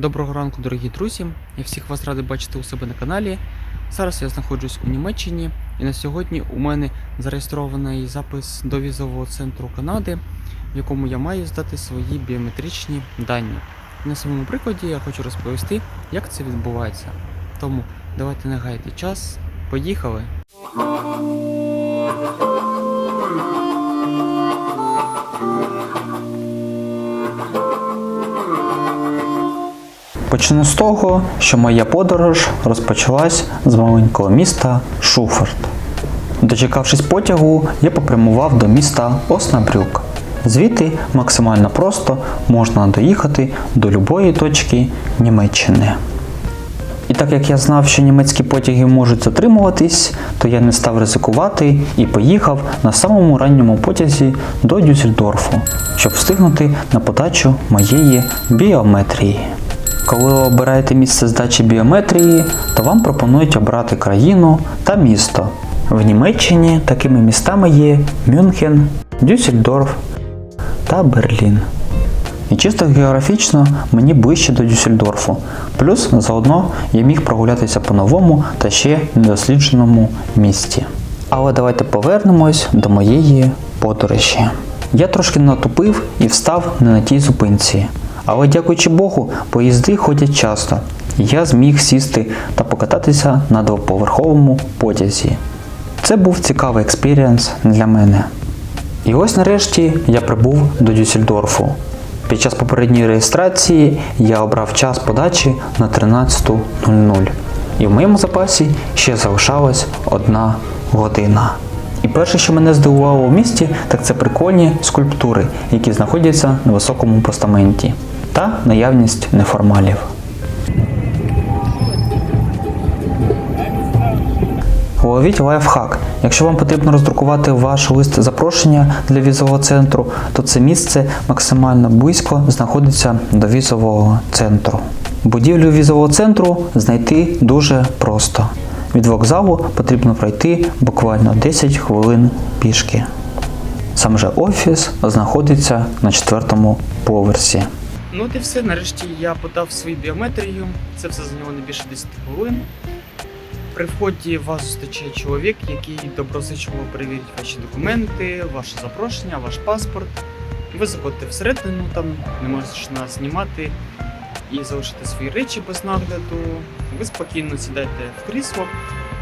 Доброго ранку, дорогі друзі! Я всіх вас радий бачити у себе на каналі. Зараз я знаходжусь у Німеччині, і на сьогодні у мене зареєстрований запис до візового центру Канади, в якому я маю здати свої біометричні дані. На своєму прикладі я хочу розповісти, як це відбувається. Тому давайте не гаяти час. Поїхали! Почну з того, що моя подорож розпочалась з маленького міста Шуферт. Дочекавшись потягу, я попрямував до міста Оснабрюк. Звідти максимально просто можна доїхати до любої точки Німеччини. І так як я знав, що німецькі потяги можуть затримуватись, то я не став ризикувати і поїхав на самому ранньому потязі до Дюссельдорфу, щоб встигнути на подачу моєї біометрії. Коли ви обираєте місце здачі біометрії, то вам пропонують обрати країну та місто. В Німеччині такими містами є Мюнхен, Дюссельдорф та Берлін. І чисто географічно мені ближче до Дюссельдорфу. Плюс заодно я міг прогулятися по новому та ще недослідженому місті. Але давайте повернемось до моєї подорожі. Я трошки натупив і встав не на тій зупинці. Але дякуючи Богу, поїзди ходять часто. Я зміг сісти та покататися на двоповерховому потязі. Це був цікавий експірієнс для мене. І ось нарешті я прибув до Дюссельдорфу. Під час попередньої реєстрації я обрав час подачі на 13.00. І в моєму запасі ще залишалась одна година. І перше, що мене здивувало у місті, так це прикольні скульптури, які знаходяться на високому постаменті, та наявність неформалів. Ловіть лайфхак. Якщо вам потрібно роздрукувати ваш лист запрошення для візового центру, то це місце максимально близько знаходиться до візового центру. Будівлю візового центру знайти дуже просто. Від вокзалу потрібно пройти буквально 10 хвилин пішки. Сам же офіс знаходиться на четвертому поверсі. Ну от і все. Нарешті я подав свою біометрію. Це все зайняло не більше 10 хвилин. При вході вас зустрічає чоловік, який доброзичливо перевірить ваші документи, ваше запрошення, ваш паспорт. Ви заходите всередину, там не можна знімати і залишити свої речі без нагляду. Ви спокійно сідаєте в крісло,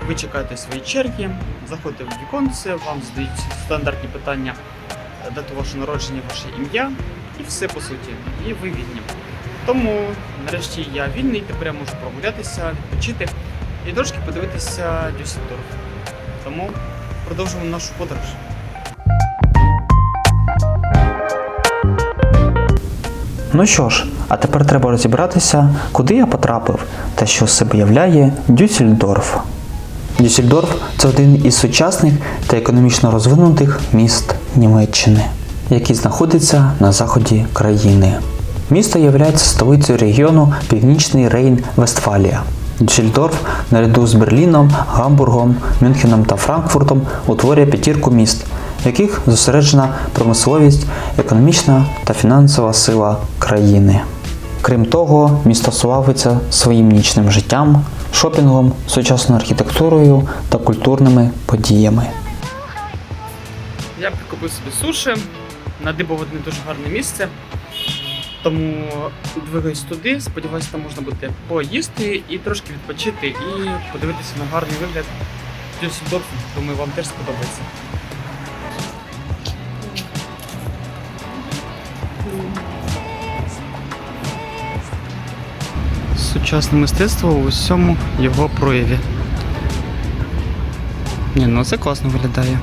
ви чекаєте свої черги, заходите в віконце, вам задають стандартні питання, е, дату вашого народження, ваше ім'я і все по суті. І ви вільні. Тому нарешті я вільний, тепер я можу прогулятися, відпочити і трошки подивитися Дюссельдорф. Тому продовжуємо нашу подорож. Ну що ж, а тепер треба розібратися, куди я потрапив та що з себе являє Дюссельдорф. Дюссельдорф це один із сучасних та економічно розвинутих міст Німеччини, який знаходиться на заході країни. Місто є столицею регіону Північний Рейн-Вестфалія. Дюссельдорф наряду з Берліном, Гамбургом, Мюнхеном та Франкфуртом утворює п'ятірку міст, в яких зосереджена промисловість, економічна та фінансова сила країни. Крім того, місто славиться своїм нічним життям, шопінгом, сучасною архітектурою та культурними подіями. Я прикупив собі суші, надибав одне дуже гарне місце. Тому двигаюсь туди, сподіваюся, там можна буде поїсти і трошки відпочити і подивитися на гарний вигляд Дюссельдорфу. Думаю, вам теж сподобається. Сучасне мистецтво у всьому його прояві. Ні, ну це класно виглядає.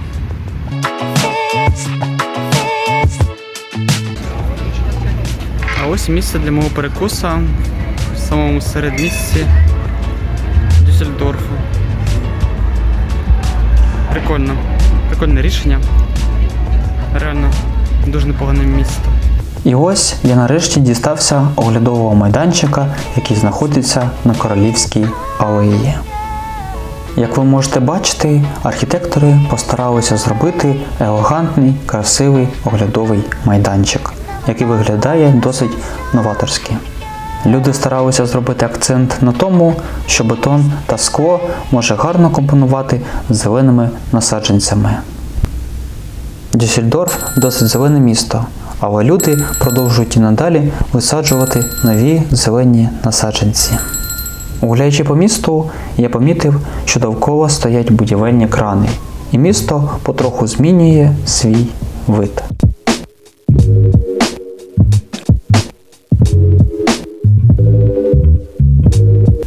А ось місце для мого перекуса в самому середмісці Дюссельдорфу. Прикольно. Прикольне рішення. Реально дуже непогане місце. І ось я нарешті дістався оглядового майданчика, який знаходиться на Королівській алеї. Як ви можете бачити, архітектори постаралися зробити елегантний, красивий оглядовий майданчик, який виглядає досить новаторськи. Люди старалися зробити акцент на тому, що бетон та скло може гарно компонувати з зеленими насадженцями. Дюссельдорф досить зелене місто, але люди продовжують і надалі висаджувати нові зелені насадженці. Гуляючи по місту, я помітив, що довкола стоять будівельні крани, і місто потроху змінює свій вид.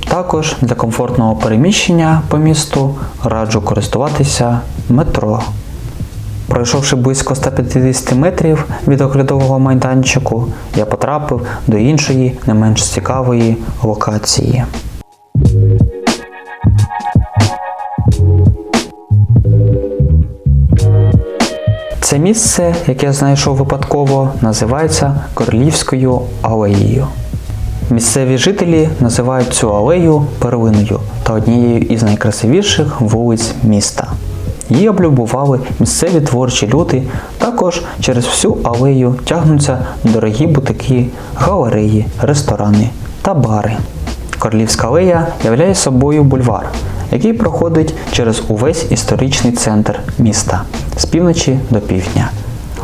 Також для комфортного переміщення по місту раджу користуватися метро. Пройшовши близько 150 метрів від оглядового майданчику, я потрапив до іншої, не менш цікавої локації. Це місце, яке я знайшов випадково, називається Королівською алеєю. Місцеві жителі називають цю алею перлиною та однією із найкрасивіших вулиць міста. Її облюбували місцеві творчі люди. Також через всю алею тягнуться дорогі бутики, галереї, ресторани та бари. Королівська алея являє собою бульвар, який проходить через увесь історичний центр міста з півночі до півдня.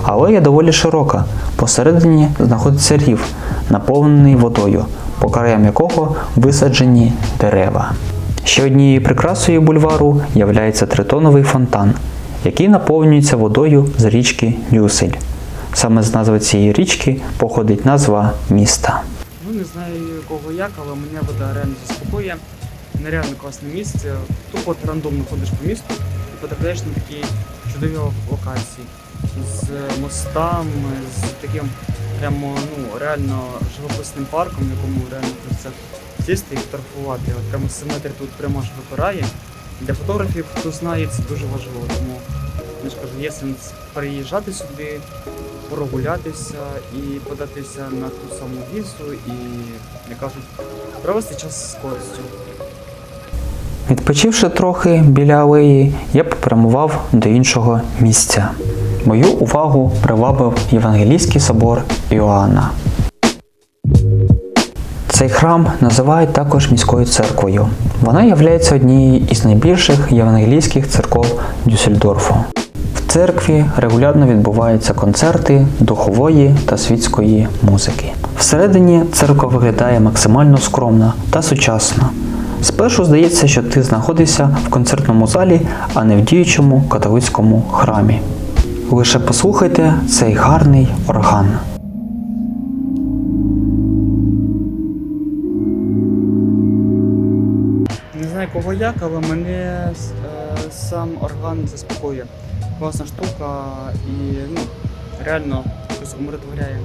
Алея доволі широка. Посередині знаходиться рів, наповнений водою, по краям якого висаджені дерева. Ще однією прикрасою бульвару являється тритоновий фонтан, який наповнюється водою з річки Нюсель. Саме з назви цієї річки походить назва міста. Ну не знаю кого як, але мене вода реально заспокоює. Нереально класне місце. Тупо рандомно ходиш по місту і потрапляєш на такі чудові локації з мостами, з таким прямо ну реально живописним парком, в якому реально хочеться сісти і фотографувати. От прямо 7 тут прямо аж випирає. Для фотографів, хто знає, це дуже важливо. Тому я ж кажу, є сенс приїжджати сюди, прогулятися і податися на ту саму візу і, як кажуть, провести час з користю. Відпочивши трохи біля алеї, я попрямував до іншого місця. Мою увагу привабив Євангелійський собор Іоанна. Цей храм називають також міською церквою. Вона є однією із найбільших євангелійських церков Дюссельдорфу. В церкві регулярно відбуваються концерти духової та світської музики. Всередині церква виглядає максимально скромно та сучасно. Спершу здається, що ти знаходишся в концертному залі, а не в діючому католицькому храмі. Лише послухайте цей гарний орган. Не знаю кого як, але мене е, сам орган заспокоює. Класна штука і ну, реально щось умиротворяє.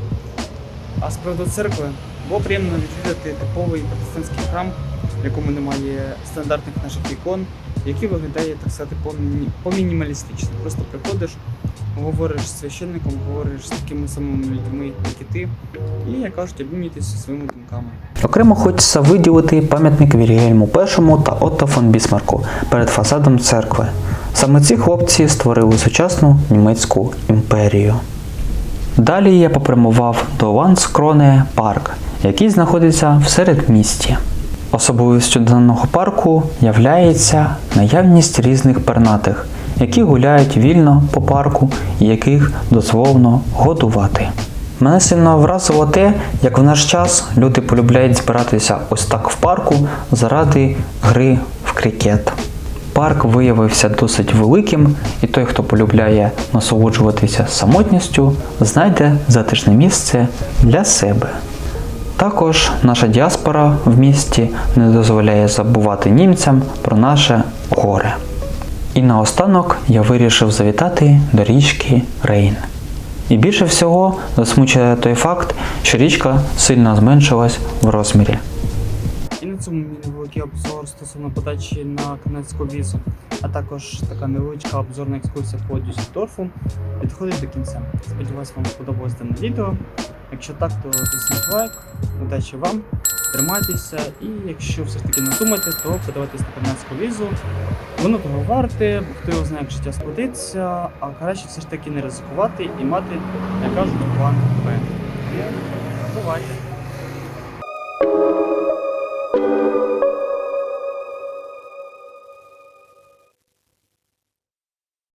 А з приводу церкви було приємно відвідати типовий протестантський храм, в якому немає стандартних наших ікон, який виглядає, так сказати, по-міні- по-мінімалістично. Просто приходиш, говориш з священником, говориш з такими самими людьми, як і ти, і, як кажуть, обмінюєтеся своїми думками. Окремо хочеться виділити пам'ятник Вільгельму І та Отто фон Бісмарку перед фасадом церкви. Саме ці хлопці створили сучасну німецьку імперію. Далі я попрямував до Ланскроне парк, який знаходиться в середмісті. Особливістю даного парку являється наявність різних пернатих, які гуляють вільно по парку і яких дозволено годувати. Мене сильно вразило те, як в наш час люди полюбляють збиратися ось так в парку заради гри в крикет. Парк виявився досить великим, і той, хто полюбляє насолоджуватися самотністю, знайде затишне місце для себе. Також наша діаспора в місті не дозволяє забувати німцям про наше горе. І наостанок я вирішив завітати до річки Рейн. І більше всього засмучує той факт, що річка сильно зменшилась в розмірі. І на цьому мій невеликий обзор стосовно подачі на канадську візу, а також така невеличка обзорна екскурсія по Дюссельдорфу підходить до кінця. Сподіваюсь, вам сподобалось дане відео. Якщо так, то тисніть лайк, удачі вам, тримайтеся, і якщо все ж таки не думаєте, то подавайтесь на канадську візу. Воно того варте, хто його знає, як життя складеться, а краще все ж таки не ризикувати і мати, як кажуть, план Б. Бувайте!